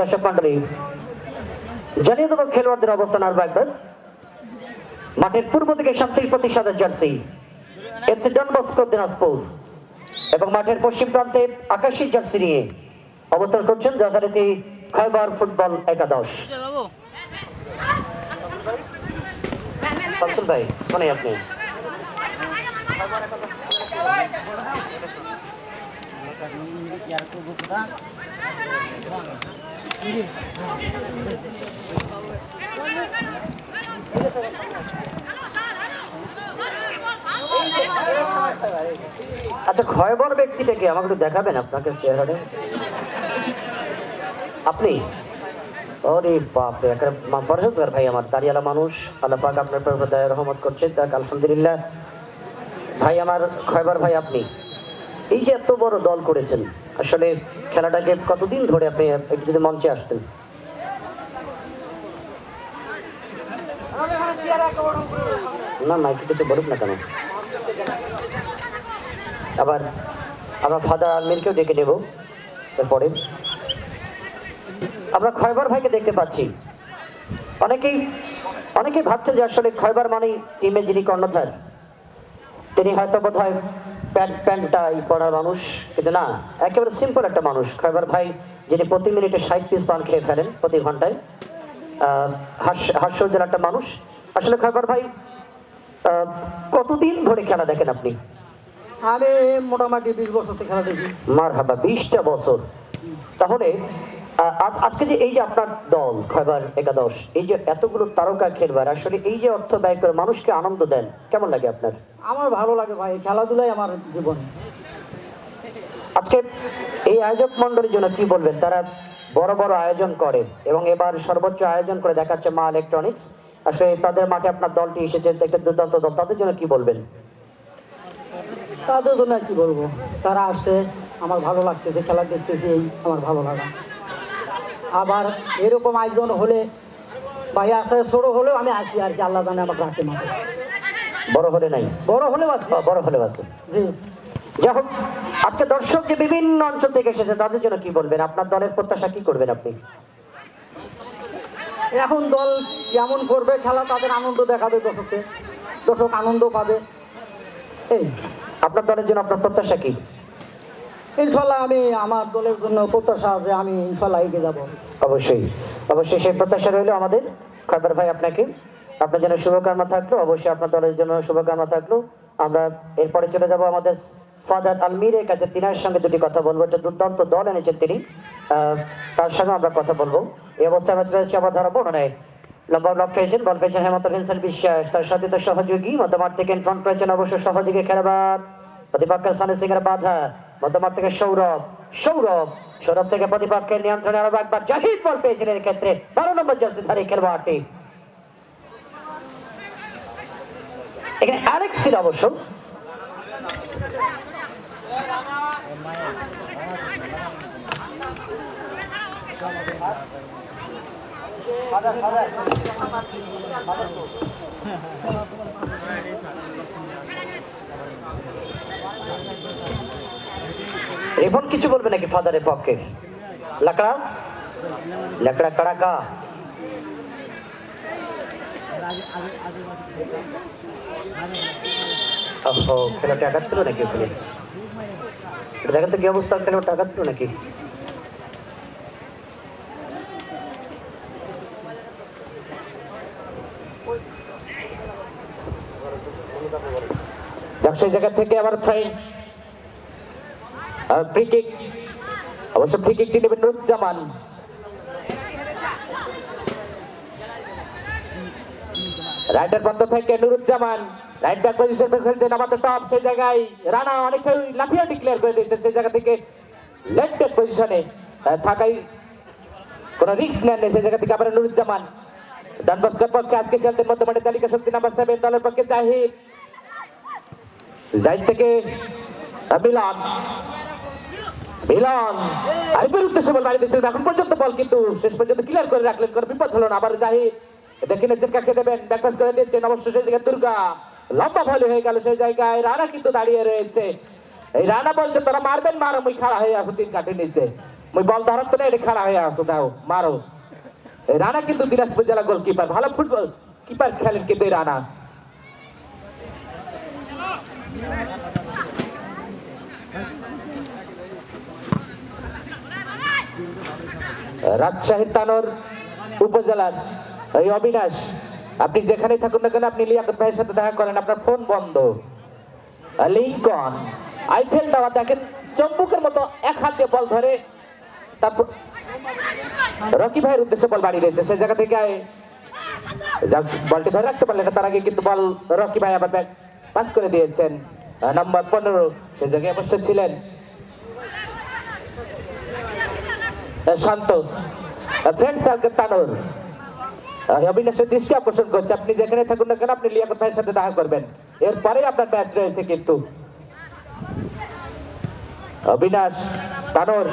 দর্শক মন্ডলী, জানিয়ে দেবো খেলোয়াড়দের অবস্থান আরও একবার। মাঠের পূর্ব দিকে সাতত্রিশ প্রতিশতের jersey, FC Don Bosco, Dinajpur. এবং মাঠের পশ্চিম প্রান্তে আকাশী জার্সি নিয়ে অবস্থান করছেন যথারীতি খয়বার ফুটবল একাদশ। ভাই মানে আপনি। আচ্ছা ক্ষয়বর ব্যক্তিটাকে আমাকে একটু দেখাবেন আপনাকে চেহারাটা। আপনি? ওরে মা- পরহেজগার ভাই আমার, দাঁড়িয়ালা মানুষ। আল্লাহ পাক আপনার উপর দয়া রহমত করছে যাক, আলহামদুলিল্লাহ। ভাই আমার খয়বার ভাই, আপনি? এই যে এত বড় দল করেছেন, আসলে খেলাটাকে কতদিন ধরে আপনি যদি মঞ্চে আসতেন? না মাইকে কিছু বলুক না কেন? আবার আমরা ফাদার আলমিরকেও ডেকে নেব এরপরে। আমরা খয়বার ভাইকে দেখতে পাচ্ছি। অনেকেই অনেকেই ভাবছেন যে আসলে খয়বার মানেই টিমের যিনি কর্ণধার, তিনি হয়তো বোধ হয় প্যান্ট প্যান্টটাই পড়ার মানুষ, কিন্তু না, একেবারে সিম্পল একটা মানুষ। খয়বার ভাই যিনি প্রতি মিনিটে ষাট পিস পান খেয়ে ফেলেন প্রতি ঘন্টায়। হাস্যজ্জ্বল একটা মানুষ। আসলে খয়বার ভাই কতদিন ধরে খেলা দেখেন আপনি? আমি মোটামুটি বিশ বছর থেকে খেলা দেখি। মার হাবা বিশটা বছর। তাহলে আজ- আজকে যে এই যে আপনার দল খয়বার একাদশ এই যে এতগুলো তারকা খেলবার আসলে এই যে অর্থ ব্যয় করে মানুষকে আনন্দ দেন কেমন লাগে আপনার? আমার ভালো লাগে ভাই খেলাধুলাই আমার জীবন। আজকে এই আয়োজক মন্ডলীর জন্য কি বলবেন? তারা বড় বড় আয়োজন করে এবং এবার সর্বোচ্চ আয়োজন করে দেখাচ্ছে মা ইলেকট্রনিক্স। আসলে তাদের মাঠে আপনার দলটি এসেছে একটা দুর্দান্ত দল। তাদের জন্য কি বলবেন? তাদের জন্য আর কি বলব? তারা আসছে আমার ভালো লাগতেছে খেলা দেখতেছি এই আমার ভালো লাগা। আবার এরকম আয়োজন হলে ভাই আসে ছোটো হলেও আমি আসি আর কি আল্লাহ জানে আমার রাখে মাঠে বড় হলে নাই? বড় হলেও বা বড় হলে আছে। জি। যাই হোক আজকে দর্শক যে বিভিন্ন অঞ্চল থেকে এসেছে তাদের জন্য কি বলবেন? আপনার দলের প্রত্যাশা কি করবেন আপনি? এখন দল যেমন করবে খেলা তাদের আনন্দ দেখাবে দর্শককে। দর্শক আনন্দ পাবে। এই। আপনার দলের জন্য আপনার প্রত্যাশা কি? ইনশাল্লাহ আমি আমার দলের জন্য প্রত্যাশা আছে আমি ইনশাল্লাহ এগিয়ে যাব। অবশ্যই। অবশ্যই সেই প্রত্যাশা রইল আমাদের। খবর ভাই আপনাকে। আপনার জন্য শুভকামনা থাকল। অবশ্যই আপনার দলের জন্য শুভকামনা থাকল। আমরা এরপরে চলে যাব আমাদের ফাদার আলমিরের কাছে। তিনার সঙ্গে দুটি কথা বলব। একটা দুর্দান্ত দল এনেছেন তিনি। আহ, তার সঙ্গে আমরা কথা বলব। এই অবস্থায় আমরা চলে যাচ্ছি আবার ধরা বর্ণনায় লম্বা ব্লক পেয়েছেন বল পেয়েছেন হেমন্ত ভিনসেন বিশ্বাস। তার সাথে তার সহযোগী মধ্যমাঠ থেকে ফ্রন্ট পেয়েছেন অবশ্য সহযোগী খেলাবার প্রতিপক্ষের সানি সিং এর বাধা মধ্যমাঠ থেকে সৌরভ সৌরভ সৌরভ থেকে প্রতিপক্ষের নিয়ন্ত্রণে আরও একবার জাহিদ বল পেয়েছেন এর ক্ষেত্রে। বারো নম্বর জার্সিধারী খেলোয়াড়টি। এখানে অ্যালেক্স ছিল অবশ্য। রিপন কিছু বলবে নাকি ফাদারের পক্ষে? লাকড়া? লাকড়া কড়াকা ওহো খেলাটা আঘাত পেল নাকি ওখানে? দেখেন তো কি অবস্থা খেলাটা আঘাত পেল নাকি? সেই জায়গা থেকে আবার ফাইন ফ্রি কিক অবশ্য ফ্রি কিকটি নেবেন নুরুজ্জামান। রাইডার প্রান্ত থেকে নুরুজ্জামান রাইট ব্যাক পজিশন খেলছেন আমাদের টপ, সেই জায়গায় রানা অনেকটাই লাফিয়ে ডিক্লেয়ার করে দিয়েছেন সেই জায়গা থেকে লেফট ব্যাক পজিশনে থাকাই কোনো রিস্ক নেন সেই জায়গা থেকে আবার নুরুজ্জামান। ডানবাস্কার পক্ষে আজকে খেলতে মধ্যমাঠে তালিকা শক্তি নাম্বার সেভেন দলের পক্ষে জাহিদ। জাহিদ থেকে মিলান। মিলন। আরিফের উদ্দেশ্যে বল বাড়ি দিয়েছিলেন এখন পর্যন্ত বল কিন্তু শেষ পর্যন্ত ক্লিয়ার করে রাখলেন, কোনো বিপদ হলো না। আবার জাহিদ, দেখে নিচ্ছেন, কাকে দেবেন? ব্যাকপাস করে দিচ্ছেন অবশ্য সেই জায়গায় দুর্গা। লম্বা ভলি হয়ে গেল সেই জায়গায়। রানা কিন্তু দাঁড়িয়ে রয়েছে। এই রানা বলছে, তোরা মারবেন, মারো, মুই খাড়া হয়ে আসো তিন কাঠের নিচে। মুই বল ধরার তো না এটা খাড়া হয়ে আসো, দাও, মারো। রানা কিন্তু দিনাজপুর জেলা গোলকিপার ভালো ফুটবল কিপার খেলেন কিন্তু রানা। রাজশাহী তানোর উপজেলার এই অবিনাশ, আপনি যেখানে থাকুন না কেন, আপনি লিয়াকত ভাইয়ের সাথে দেখা করেন, আপনার ফোন বন্ধ। লিঙ্কন, আইফেল দেওয়া দেখেন, চম্বুকের মতো এক হাত দিয়ে বল ধরে, তারপর রকি ভাইয়ের উদ্দেশ্যে বল বাড়ি রয়েছে সে জায়গা থেকে বলটি ধরে রাখতে পারলেন তার আগে কিন্তু বল রকি ভাই আবার ব্যাক পাস করে দিয়েছেন নাম্বার পনেরো সে জায়গায় অবশ্য ছিলেন শান্ত ফ্রেন্ড সার্কেল তানোর অবিনাশের দৃষ্টি আকর্ষণ করছে আপনি যেখানে থাকুন না কেন, আপনি লিয়াকত ভাইয়ের সাথে দেখা করবেন? এরপরে আপনার ম্যাচ রয়েছে কিন্তু। অবিনাশ তানোর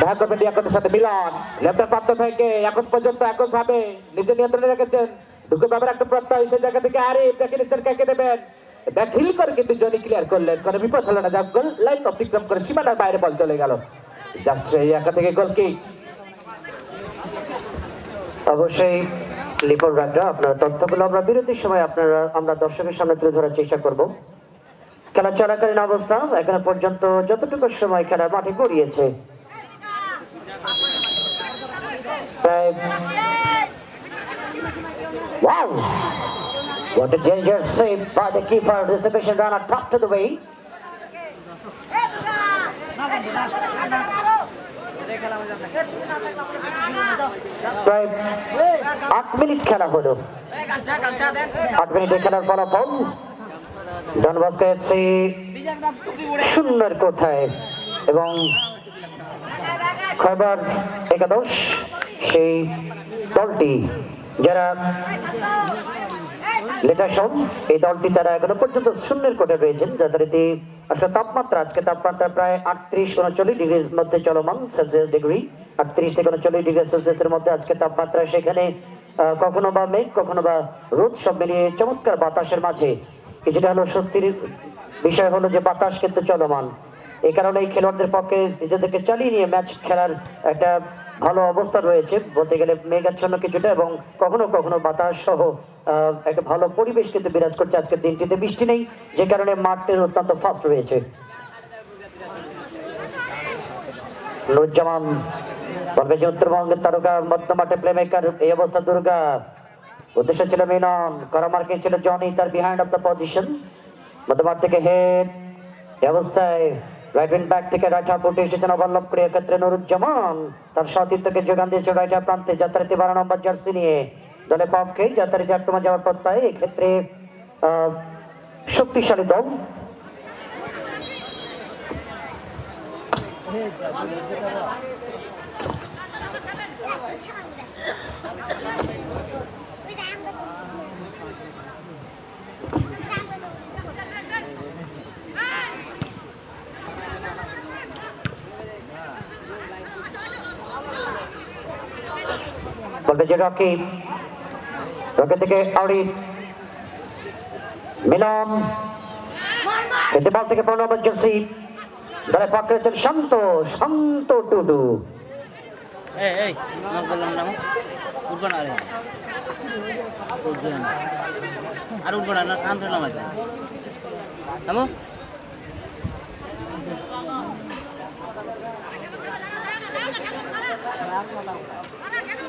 দেখা করবেন লিয়াকতের সাথে, মিলন। লেফটের প্রান্ত থেকে এখন পর্যন্ত একক ভাবে নিজে নিয়ন্ত্রণে রেখেছেন। ঢুকে বাবার একটা প্রত্যয় সেই জায়গা থেকে আরে দেখে নিচ্ছেন কাকে দেবেন? ব্যাখিল করে কিন্তু জনি ক্লিয়ার করলেন কোনো বিপদ হলো না। যা গোল লাইন অতিক্রম করে সীমানার বাইরে বল চলে গেল। জাস্ট এই একা থেকে গোল কি? অবশ্যই লিপন রাজা আপনার তথ্যগুলো আমরা বিরতির সময় আপনারা, আমরা দর্শকের সামনে তুলে ধরার চেষ্টা করব। খেলা চলাকালীন অবস্থা, এখনও পর্যন্ত যতটুকু সময় খেলার মাঠে গড়িয়েছে, প্রায় Wow! What a dangerous save by the keeper. Reservation runner top to the way. আট মিনিট খেলা হলো আট মিনিটে খেলার ফলাফল ডনবাস্কা এফসি শূন্যের কোঠায় এবং খয়বার একাদশ সেই দলটি যারা লেটাসম এই দলটি তারা এখনও পর্যন্ত শূন্যের কোটে রয়েছেন যথারীতি আসলে তাপমাত্রা, আজকে তাপমাত্রা প্রায় আটত্রিশ উনচল্লিশ ডিগ্রির মধ্যে চলমান সেলসিয়াস ডিগ্রি আটত্রিশ থেকে উনচল্লিশ ডিগ্রি সেলসিয়াসের মধ্যে আজকে তাপমাত্রা সেখানে কখনো বা মেঘ, কখনো বা রোদ, সব মিলিয়ে চমৎকার বাতাসের মাঝে। কিছুটা হলো স্বস্তির বিষয় হলো যে বাতাস কিন্তু চলমান। এই কারণে এই খেলোয়াড়দের পক্ষে নিজেদেরকে চালিয়ে নিয়ে ম্যাচ খেলার একটা ভালো অবস্থা রয়েছে। বলতে গেলে মেঘাচ্ছন্ন কিছুটা এবং কখনো কখনো বাতাস সহ একটা ভালো পরিবেশ কিন্তু বিরাজ করছে আজকের দিনটিতে। বৃষ্টি নেই, যে কারণে মাঠটির অত্যন্ত ফাস্ট রয়েছে। নুরজামান বলবে যে উত্তরবঙ্গের তারকা মধ্য মাঠে প্লেমেকার এই অবস্থা দুর্গা। উদ্দেশ্য ছিল মিনন করামার্কে ছিল জনি, তার বিহাইন্ড অফ দ্য পজিশন মধ্যমাঠ থেকে হেড অবস্থায় রাইট উইং ব্যাক থেকে রাইট হাফ উঠে এসেছেন অবল্লভপুরে এক্ষেত্রে নুরুজ্জামান। তার সতীর্থকে যোগান দিয়েছে রাইট হাফ প্রান্তে যাত্রার্থী বারো নম্বর জার্সি নিয়ে। দলের পক্ষে যাত্রার্থী আক্রমণ যাওয়ার প্রত্যয় এক্ষেত্রে শক্তিশালী দল। যে রকি রকি থেকে আউরি, মিলন বল থেকে পনেরো নম্বর জার্সি দলের পক্ষে রয়েছেন শান্ত শান্ত টুডু। আরে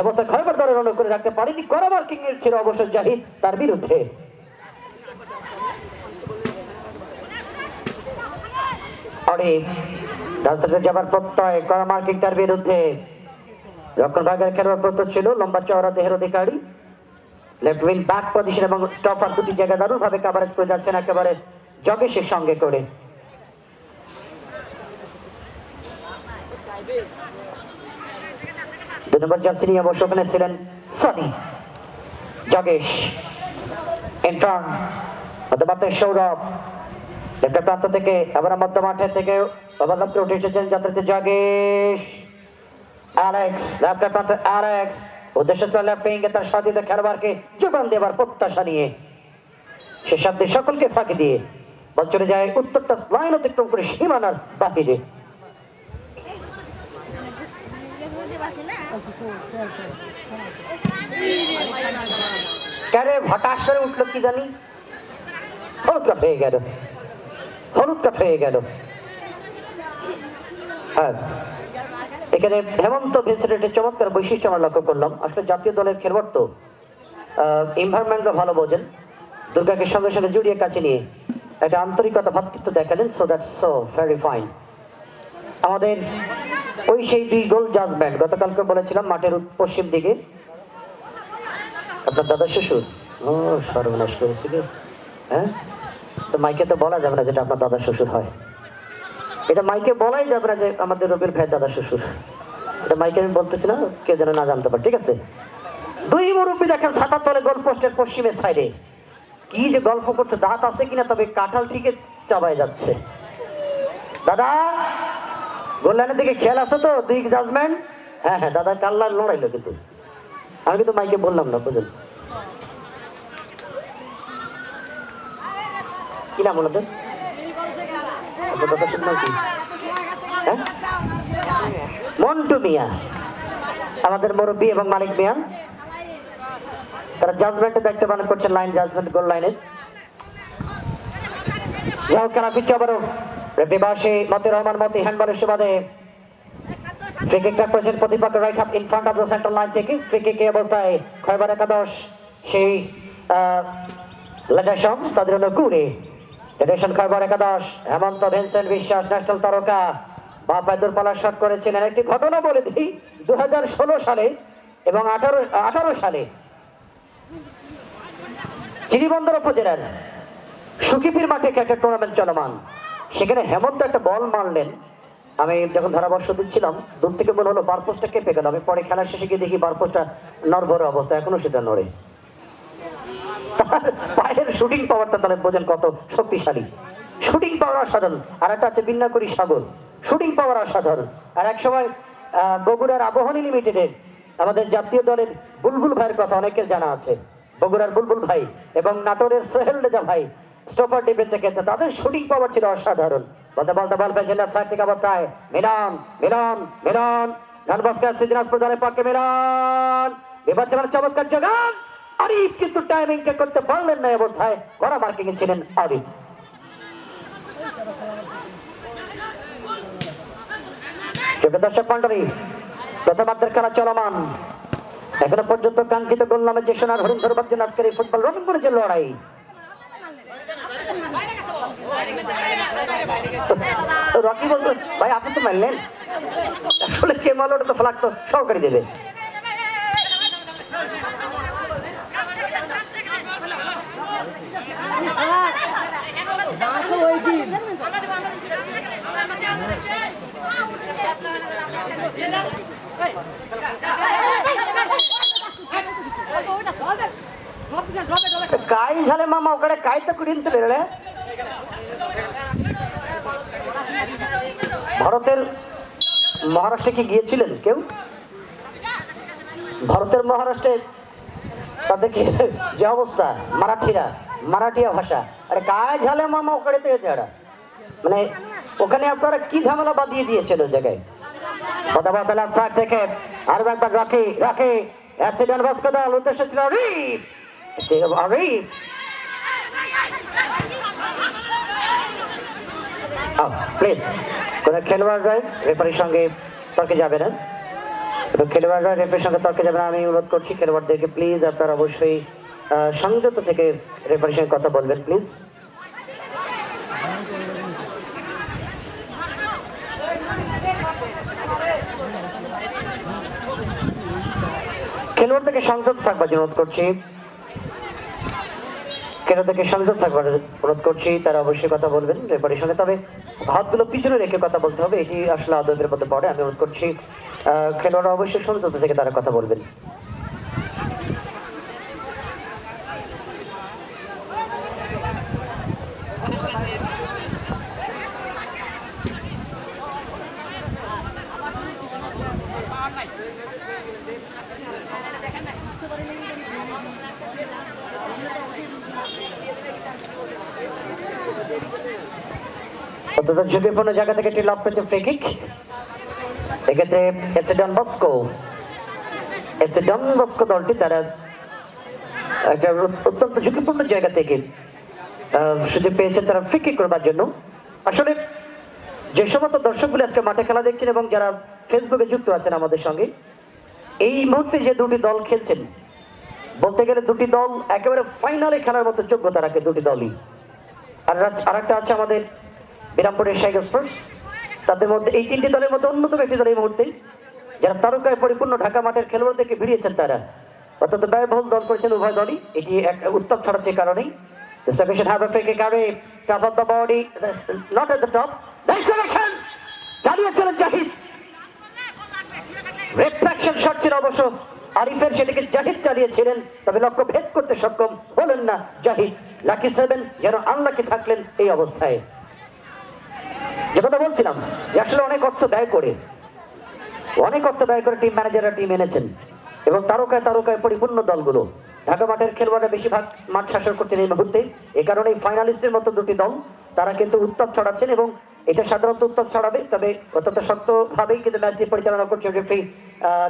অবস্থা খয়বার অনু করে রাখতে পারেনি। করা মার্কিং এর ছিল জাহিদ তার বিরুদ্ধে। যাবার প্রত্যয় তার বিরুদ্ধে। ছিল, লম্বা চওড়া দেহের অধিকারী। দুটি জায়গা কাভারেজ করে একেবারে জগেশের সঙ্গে করে। নম্বর অবশ্য ওখানে ছিলেন সনি, জগেশ ইনফ্রান মধ্যমাত্রে সৌরভ। লেফটের প্রান্ত থেকে, আবার মধ্য মাঠে থেকে উঠে এসেছেন যাত্রীতে জগেশ তার খেলোয়াড়কে যোগান প্রত্যাশা নিয়ে। সে সকলকে ফাঁকি দিয়ে চলে যায় উত্তরটা লাইন অতিক্রম করে সীমানার বাহিরে। উঠল কি জানি? হয়ে গেল। হয়ে গেল। হ্যাঁ। এখানে হেমন্ত চমৎকার বৈশিষ্ট্য আমরা লক্ষ্য করলাম। আসলে জাতীয় দলের খেলোয়াড় তো এনভায়রনমেন্টও ভালো বোঝেন। দুর্গাকে সঙ্গে সঙ্গে জুড়িয়ে কাছে নিয়ে একটা আন্তরিকতা ভাতৃত্ব দেখালেন so that so very fine আমাদের ওই সেই দুই গোল জাজমেন্ট গতকালকে বলেছিলাম মাঠের পশ্চিম দিকে। আপনার দাদা শ্বশুর? ও, সর্বনাশ করেছি হ্যাঁ? তো মাইকে তো বলা যাবে না যেটা আপনার দাদা শ্বশুর হয়। এটা মাইকে বলাই যাবে না যে আমাদের রবির ভাই দাদা শ্বশুর। এটা মাইকে আমি বলতেছি না কেউ যেন না জানতে পারে, ঠিক আছে? দুই মুরব্বী দেখেন ছাতার তলে গোল পোস্টের পশ্চিমের সাইডে। কি যে গল্প করছে, দাঁত আছে কিনা তবে কাঁঠাল ঠিকই চাবায় যাচ্ছে। দাদা! গোল্লানের দিকে খেয়াল আছে তো? দুই জাজমেন্ট হ্যাঁ হ্যাঁ দাদা কাল্লা লড়াইলো কিন্তু। আমি কিন্তু মাইকে বললাম না, বুঝলেন? কি নাম ওনাদের? নাম হ্যাঁ? মন্টু মিয়া। আমাদের মুরব্বী এবং মালিক মিয়া। তারা জাজমেন্টে দায়িত্ব পালন করছেন লাইন জাজমেন্ট গোল লাইনে যাও খেলা ফিরছে আবারও। বিবাসী মতে রহমান মতি হ্যান্ডবলের সুবাদে ফ্রি কিকটা করেছেন প্রতিপক্ষ right half in front of the centre line থেকে। ফ্রি কিকে অবস্থায় খয়বার একাদশ, সেই লেডেশন তাদের হলো কুড়ি। লেডেশন খয়বার একাদশ, হেমন্ত ভিনসেন্ট বিশ্বাস ন্যাশনাল তারকা। বাপায় দূরপাল্লার শট করেছিলেন একটি ঘটনা বলে দিই দু সালে এবং আঠারো আঠারো সালে চিরিবন্দর উপজেলার সুকিপির মাঠে একটা টুর্নামেন্ট চলমান। সেখানে হেমন্ত একটা বল মারলেন। আমি যখন ধারাবর্ষ দিচ্ছিলাম দূর থেকে মনে হলো বারপোস্টটা কেঁপে গেল? আমি পরে খেলার শেষে গিয়ে দেখি বারপোস্টটা নড়বড়ে অবস্থা, এখনও সেটা নড়ে। পায়ের শুটিং পাওয়ারটা তাহলে বোঝেন কত শক্তিশালী। শুটিং পাওয়ার অসাধারণ। আর একটা আছে বিন্যাকুড়ি সাগর। শুটিং পাওয়ার অসাধারণ। আর এক সময় বগুড়ার আবহনী লিমিটেডের আমাদের জাতীয় দলের বুলবুল ভাইয়ের কথা অনেকের জানা আছে। বগুড়ার বুলবুল ভাই এবং নাটোরের সোহেল রেজা ভাই। স্টপার ডিফেন্সে খেলছে তাদের শুটিং পাওয়ার ছিল অসাধারণ। বলতে বলতে, বল পেয়েছেন লেফট সাইড থেকে অবস্থায়। মিলন মিলন মিলন। ধানবাস্কার সিদ্দিনাথপুর দলের পক্ষে, মিলন। নির্বাচনের চমৎকার জোগান আরিফ কিন্তু টাইমিংটা করতে পারলেন না অবস্থায়। কড়া মার্কিং ছিলেন আরিফ। দর্শক প্রথমার্ধের খেলা চলমান। এখনও পর্যন্ত কাঙ্ক্ষিত গোল নামে যে সোনার হরিণ ধরবার জন্য আজকের এই ফুটবল রবীন্দ্রের যে লড়াই। রকি বলতো ভাই আপনি তো মানলেন আসলে কে মারল ওটা তো ফ্লাগ তো সহকারী দেবে ಕಾಯಿ ಝಾಲೆ ಮಾಮ ಒಗಡೆ ಕಾಯಿ ತಕ್ಕೊಡಿ ಅಂತಲೇ ভারতের মহারাষ্ট্রে কি গিয়েছিলেন কেউ? ভারতের মহারাষ্ট্রে তাদের কি যে অবস্থা? মারাঠিরা, মারাঠিয়া ভাষা। আরে কায় ঝালে মামা ওখানে থেকে মানে ওখানে আপনারা কি ঝামেলা বাদিয়ে দিয়েছেন ওই জায়গায়? কথা সাইড থেকে। আরও একবার রাখি রাখি। অ্যাক্সিডেন্ট উদ্দেশ্য ছিল রিপ রিপ প্লিজ কোন খেলোয়াড়রা রেফারির সঙ্গে তর্কে যাবে না। তো খেলোয়াড়রা রেফারির সঙ্গে তর্কে যাবে না, আমি অনুরোধ করছি খেলোয়াড়দেরকে প্লিজ আপনারা অবশ্যই সংযত থেকে রেফারির সঙ্গে কথা বলবেন প্লিজ খেলোয়াড়দেরকে সংযত থাকবার জন্য অনুরোধ করছি। খেলোয়াড়দেরকে সংযত থাকবার অনুরোধ করছি, তারা অবশ্যই কথা বলবেন রেফারির সঙ্গে। তবে হাতগুলো পিছনে রেখে কথা বলতে হবে, এটি আসলে আদবের মধ্যে পড়ে। আমি অনুরোধ করছি খেলোয়াড়রা অবশ্যই সংযত থেকে তারা কথা বলবেন। জায়গা থেকে একটি কিক এক্ষেত্রে FC Don Bosco FC Don Bosco দলটি তারা একটা অত্যন্ত ঝুঁকিপূর্ণ জায়গা থেকে সুযোগ পেয়েছেন তারা ফ্রি করবার জন্য। আসলে যে সমস্ত দর্শকগুলি আজকে মাঠে খেলা দেখছেন এবং যারা ফেসবুকে যুক্ত আছেন আমাদের সঙ্গে, এই মুহূর্তে যে দুটি দল খেলছেন বলতে গেলে দুটি দল একেবারে ফাইনালে খেলার মতো যোগ্যতা রাখে দুটি দলই। আর আরেকটা আছে আমাদের বিরামপুরের শাইক স্পোর্টস তাদের মধ্যে এই তিনটি দলের মধ্যে অন্যতম একটি দল এই মুহূর্তে। যারা তারকায় পরিপূর্ণ ঢাকা মাঠের খেলোয়াড়দেরকে ভিড়িয়েছেন তারা। অত্যন্ত ব্যয়বহুল দল করেছেন উভয় দলই। এটি এক উত্তপ ছড়াচ্ছে কারণেই। The submission a fake carry, top of the body, not at the top. Nice selection! ছিল অবশ্য। আরিফের সেটিকে জাহিদ চালিয়েছিলেন, তবে লক্ষ্য ভেদ করতে সক্ষম হলেন না জাহিদ। লাকি সেভেন যেন আনলাকি থাকলেন এই অবস্থায়। যে কথা বলছিলাম, যে আসলে অনেক অর্থ ব্যয় করে। অনেক অর্থ ব্যয় করে টিম ম্যানেজাররা টিম এনেছেন এবং তারকায় তারকায় পরিপূর্ণ দলগুলো। ঢাকা মাঠের খেলোয়াড়রা বেশিরভাগ মাঠ শাসন করছেন এই মুহূর্তে। এই কারণে ফাইনালিস্টের মতো দুটি দল, তারা কিন্তু উত্তপ ছড়াচ্ছেন এবং এটা সাধারণত উত্তপ ছড়াবে, তবে অত্যন্ত শক্তভাবেই কিন্তু ম্যাচটি পরিচালনা করছেন রেফারি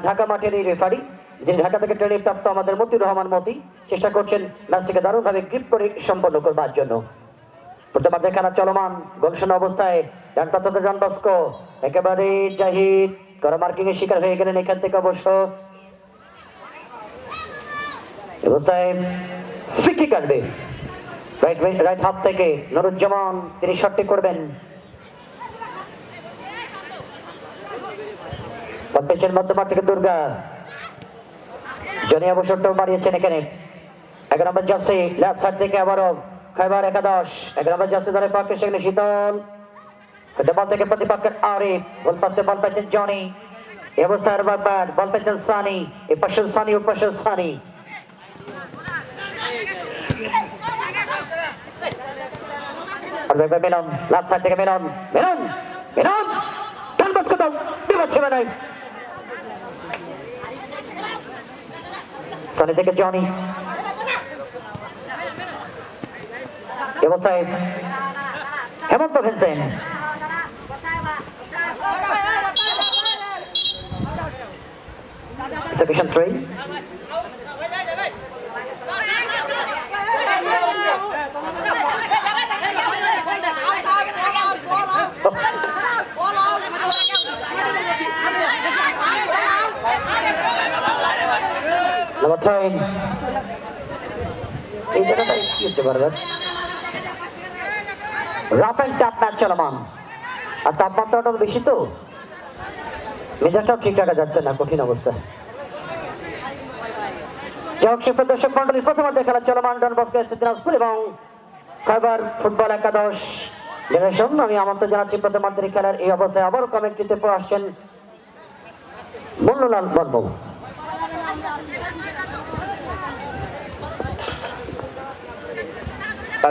ঢাকা মাঠের এই রেফারি যিনি ঢাকা থেকে ট্রেনে প্রাপ্ত আমাদের মতিউর রহমান মতি, চেষ্টা করছেন ম্যাচটিকে দারুণভাবে গ্রিপ করে সম্পন্ন করবার জন্য। প্রথমার্ধে খেলা চলমান অবস্থায় ডান বস্কো, একেবারে জাহিদ মার্কিং এর শিকার হয়ে গেলেন এখান থেকে অবশ্য। অবস্থায় ফ্রিকি কাটবে। রাইট রাইট হাফ থেকে নুরুজ্জামান, তিনি শটটি করবেন। পেছন মধ্যমাঠ থেকে দুর্গা। জনি অবসরটাও বাড়িয়েছেন এখানে। এক নম্বর জার্সি, লেফট সাইড থেকে আবারও খাইবার একাদশ। এক নম্বর জার্সি দলের পক্ষে সেখানে শীতল। বল থেকে প্রতিপক্ষের আরিফ বল পাশে বল পাচ্ছেন জনি। অবস্থায় আর বল পাচ্ছেন সানি, এ পাশে সানি ও পাশে সানি। মেলন, লেফট সাইড থেকে মেলন মেলন মেলন। ডান বাস কোথাও বিপদ সীমা নাই। সানি থেকে জনি এ অবস্থায় হেমন্ত ভেনসেন Section 3. Number 10. এই চলমান। আর তাপমাত্রাটাও বেশি তো। মেজাজটাও ঠিক রাখা যাচ্ছে না, কঠিন অবস্থা। যাই হোক, সুপ্রিয় দর্শক মন্ডলী প্রথমার্ধে খেলা চলমান ডন বস্কো দিনাজপুর এবং খাইবার ফুটবল একাদশ জেনারেশন আমি আমন্ত্রণ জানাচ্ছি। প্রথমার্ধের খেলার এই অবস্থায় আবারও কমেন্ট্রিতে পড়ে আসছেন মন্নুলাল বর্ম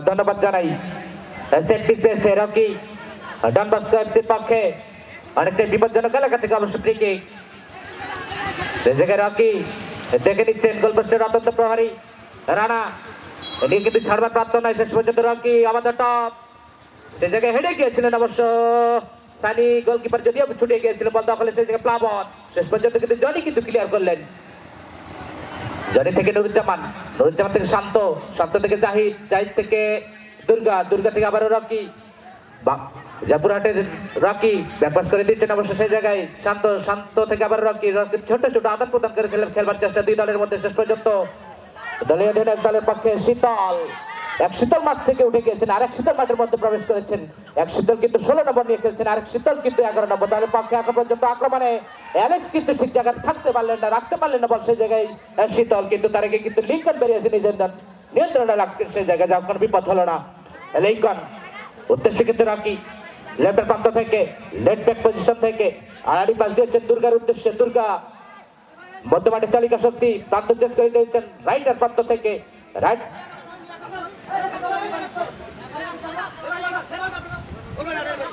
ধন্যবাদ জানাই। সেট পিস পেয়েছে রকি ডন বস্কো এফসির পক্ষে অনেকটাই বিপজ্জনক এলাকা থেকে অবশ্য ফ্রি সে জায়গায় রকি দেখে নিচ্ছেন গোলপোস্টের অত্যন্ত প্রহারী রানা। এটি কিন্তু ছাড়বার প্রাপ্ত নয় শেষ পর্যন্ত রকি আমাদের টপ সে জায়গায় হেডে গিয়েছিলেন অবশ্য সানি গোলকিপার যদিও ছুটে গিয়েছিল, বল দখলে সেই জায়গায় প্লাবন। শেষ পর্যন্ত কিন্তু জনি কিন্তু ক্লিয়ার করলেন। জনি থেকে নুরুজ্জামান নুরুজ্জামান থেকে শান্ত শান্ত থেকে জাহিদ জাহিদ থেকে দুর্গা দুর্গা থেকে আবারও রকি। জয়পুরহাটের রকি ব্যাপাস করে দিচ্ছেন অবশ্য সেই জায়গায়। শান্ত শান্ত থেকে আবার রকি রকি ছোট ছোট আদান প্রদান করে খেলে খেলবার চেষ্টা দুই দলের মধ্যে শেষ পর্যন্ত। দলীয় অধিনায়ক দলের পক্ষে শীতল। এক শীতল মাঠ থেকে উঠে গিয়েছেন, আরেক শীতল মাঠের মধ্যে প্রবেশ করেছেন। এক শীতল কিন্তু ষোলো নম্বর নিয়ে খেলছেন, আরেক শীতল কিন্তু এগারো নম্বর। দলের পক্ষে এখন পর্যন্ত আক্রমণে অ্যালেক্স কিন্তু ঠিক জায়গায় থাকতে পারলেন না, রাখতে পারলেন না বল সেই জায়গায়। শীতল কিন্তু তার আগে কিন্তু লিঙ্কন বেরিয়েছে নিজের নিয়ন্ত্রণে রাখতে সেই জায়গায় যাওয়ার কোনো বিপদ হলো না। লিঙ্কন, উদ্দেশ্যে কিন্তু রাখি। লেফটের প্রান্ত থেকে লেফট ব্যাক পজিশন থেকে। আড়াড়ি পাশ দিয়েছেন দুর্গার উদ্দেশ্যে। দুর্গা মধ্যমাঠে চালিকা শক্তি, প্রান্ত চেস করে দিয়েছেন। রাইটার প্রান্ত থেকে রাইট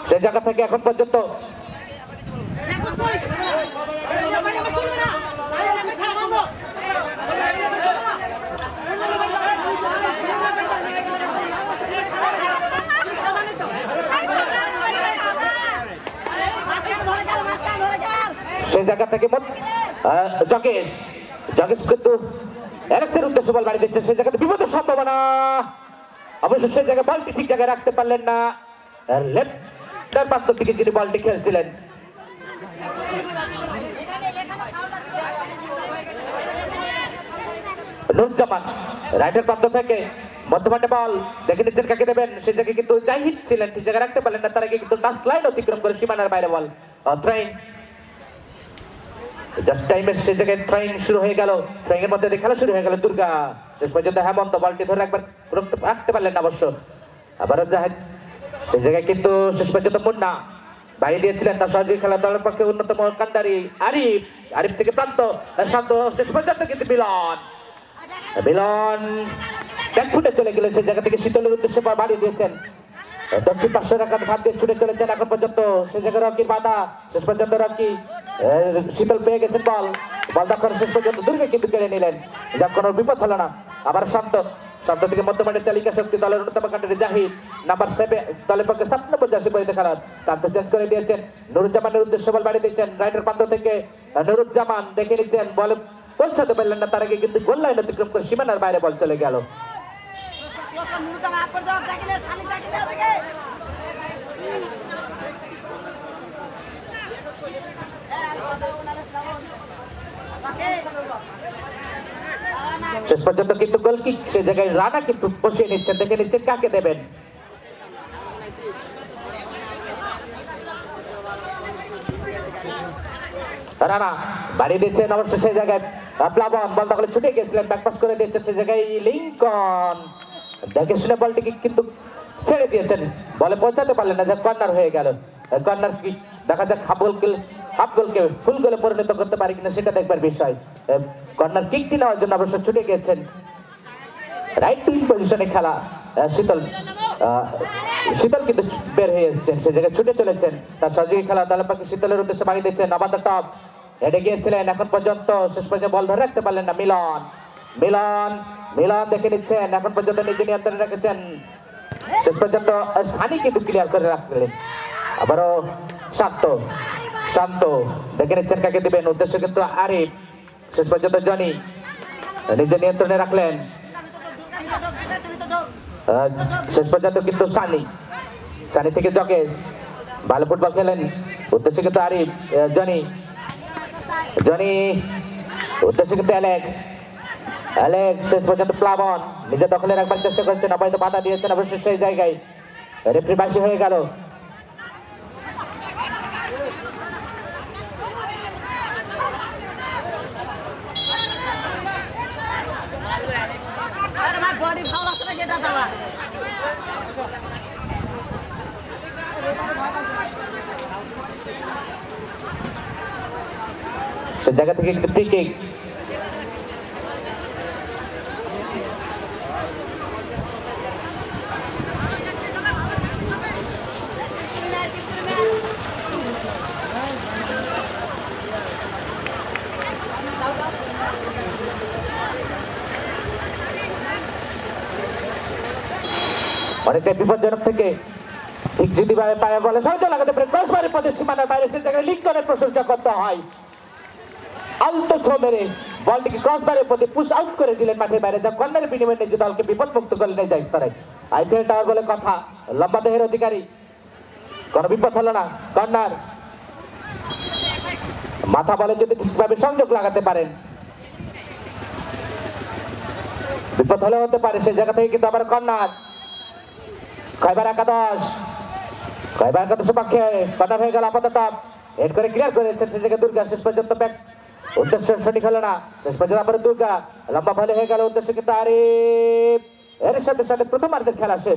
সে জায়গা থেকে এখন পর্যন্ত সেই জায়গা থেকে জগেশ জগেশ কিন্তু অ্যালেক্সের উদ্দেশ্যে বল বাড়ি দিচ্ছে, সেই জায়গাতে বিপদের সম্ভাবনা। অবশ্য সেই জায়গায় বলটি ঠিক জায়গায় রাখতে পারলেন না। লেফটের প্রান্ত থেকে যিনি বলটি খেলছিলেন। নুরজামান রাইটের প্রান্ত থেকে মধ্যমাঠে বল দেখে নিচ্ছেন কাকে দেবেন? সে জায়গায় কিন্তু জাহিদ ছিলেন সেই জায়গায় রাখতে পারলেন না, তার আগে কিন্তু টাচ লাইন অতিক্রম করে সীমানার বাইরে বল। থ্রাইন জাস্ট টাইমে সে জায়গায় থ্রাইং শুরু হয়ে গেল। থ্রাইং এর মধ্যে খেলা শুরু হয়ে গেল দুর্গা। শেষ পর্যন্ত হেমন্ত বলটি ধরে রুখতে- রাখতে পারলেন না অবশ্য। আবারও জাহেদ সেই জায়গায় কিন্তু শেষ পর্যন্ত মুন্না বাইরে দিয়েছিলেন তার সহযোগী খেলা দলের পক্ষে অন্যতম কান্দারি আরিফ। আরিফ থেকে প্রান্ত শান্ত শেষ পর্যন্ত কিন্তু মিলন। মিলন ব্যাক ফুটে চলে গেলে সেই জায়গা থেকে শীতলের উদ্দেশ্যে বাড়িয়ে দিয়েছেন। দক্ষিণ পাশে রাখার ভাত দিয়ে ছুটে চলেছেন এখন পর্যন্ত। সে জায়গায় রকির বাধা, শেষ পর্যন্ত রকি শীতল পেয়ে গেছেন বল। বল দখল শেষ পর্যন্ত দুর্গে কিন্তু কেড়ে নিলেন। যার কোনো বিপদ হলো না। আবার শান্ত। শান্ত থেকে মধ্যমাঠের তালিকা শক্তি দলের অন্যতম কান্ডারি জাহিদ। নাম্বার সেভেন দলের পক্ষে সাত নম্বর জার্সি পরিতে খেলার প্রান্ত চেঞ্জ করে দিয়েছেন নুরুজ্জামানের উদ্দেশ্য বল বাড়ি দিয়েছেন রাইটের প্রান্ত থেকে নুরুজ্জামান দেখে নিচ্ছেন, বল পৌঁছাতে পারলেন না, তার আগে কিন্তু গোল লাইন অতিক্রম করে সীমানার বাইরে বল চলে গেল। শেষ পর্যন্ত কিন্তু গোলকি সে জায়গায় রানা কিন্তু বসিয়ে নিচ্ছেন দেখে নিচ্ছেন কাকে দেবেন। রানা বাড়ি দিচ্ছেন অবশ্য সেই জায়গায়। প্লাবন, বল তখন ছুটে গেছিলেন ব্যাকপাস করে দিয়েছেন সেই জায়গায় লিঙ্কন দেখে শুনে বলটিকে কিন্তু ছেড়ে দিয়েছেন। বলে পৌঁছাতে পারলেন না, যে কর্নার হয়ে গেল। কর্নার কি? দেখা যাক হাফ গোলকে হাফ গোলকে ফুল গোলে পরিণত করতে পারি কিনা সেটা দেখবার বিষয়। কর্নার কিকটি নেওয়ার জন্য অবশ্য ছুটে গিয়েছেন। রাইট উইং পজিশনে খেলা শীতল শীতল কিন্তু বের হয়ে এসেছেন, সে জায়গায় ছুটে চলেছেন। তার সহযোগী খেলা দলের পক্ষে শীতলের উদ্দেশ্যে বাড়ি দিচ্ছেন আবাদ টপ হেঁটে গিয়েছিলেন এখন পর্যন্ত, শেষ পর্যন্ত বল ধরে রাখতে পারলেন না মিলন। মিলন মিলন দেখে নিচ্ছেন, এখন পর্যন্ত নিজে নিয়ন্ত্রণে রেখেছেন। শেষ পর্যন্ত সানি কিন্তু ক্লিয়ার করে রাখলেন আবারও শান্ত শান্ত। দেখে নিচ্ছেন কাকে দিবেন, উদ্দেশ্য কিন্তু আরিফ। শেষ পর্যন্ত জনি, নিজে নিয়ন্ত্রণে রাখলেন। শেষ পর্যন্ত কিন্তু সানি সানি থেকে জগেশ। ভালো ফুটবল খেলেন, উদ্দেশ্যে কিন্তু আরিফ জনি। জনি, উদ্দেশ্যে কিন্তু অ্যালেক্স। অ্যালেক্স শেষ পর্যন্ত প্লাবন। নিজে দখলে রাখবার চেষ্টা করছেন অবৈধ বাধা দিয়েছেন অবশ্যই সেই জায়গায়। রেফ্রি বাসি হয়ে গেল। জায়গা থেকে কিন্তু ফ্রি কিক অনেকটা বিপজ্জনক থেকে ঠিক যদি ভাবে পায়ে বলে। সহজে লাগাতে পারে ক্রসবারের পথে সীমানার বাইরে সে জায়গায় লিঙ্কনের প্রশংসা করতে হয়। আলতো থ্রো মেরে বলটিকে ক্রসবারের পথে পুশ আউট করে দিলেন মাঠের বাইরে। যা কর্নারের বিনিময়ে নিজে দলকে বিপদমুক্ত করে নিয়ে যায় তারাই। আইপিএল টাওয়ার বলে কথা, লম্বা দেহের অধিকারী। কোনো বিপদ হলো না কর্নার মাথা বলে যদি ঠিকভাবে সংযোগ লাগাতে পারেন। বিপদ হলে হতে পারে সেই জায়গা থেকে কিন্তু আবার কর্নার কয়বার একাদশ? কয়বার একাদশ পক্ষে কর্নার হয়ে গেল আপাতত। হেড করে ক্লিয়ার করে জায়গায় দুর্গা, শেষ পর্যন্ত ব্যাক উদ্দেশ্য সঠিক হলো না। শেষ পর্যন্ত আবার দুর্গা। লম্বা ফলে হয়ে গেল উদ্দেশ্য কিন্তু আরে এর সাথে সাথে প্রথমার্ধের খেলা শেষ।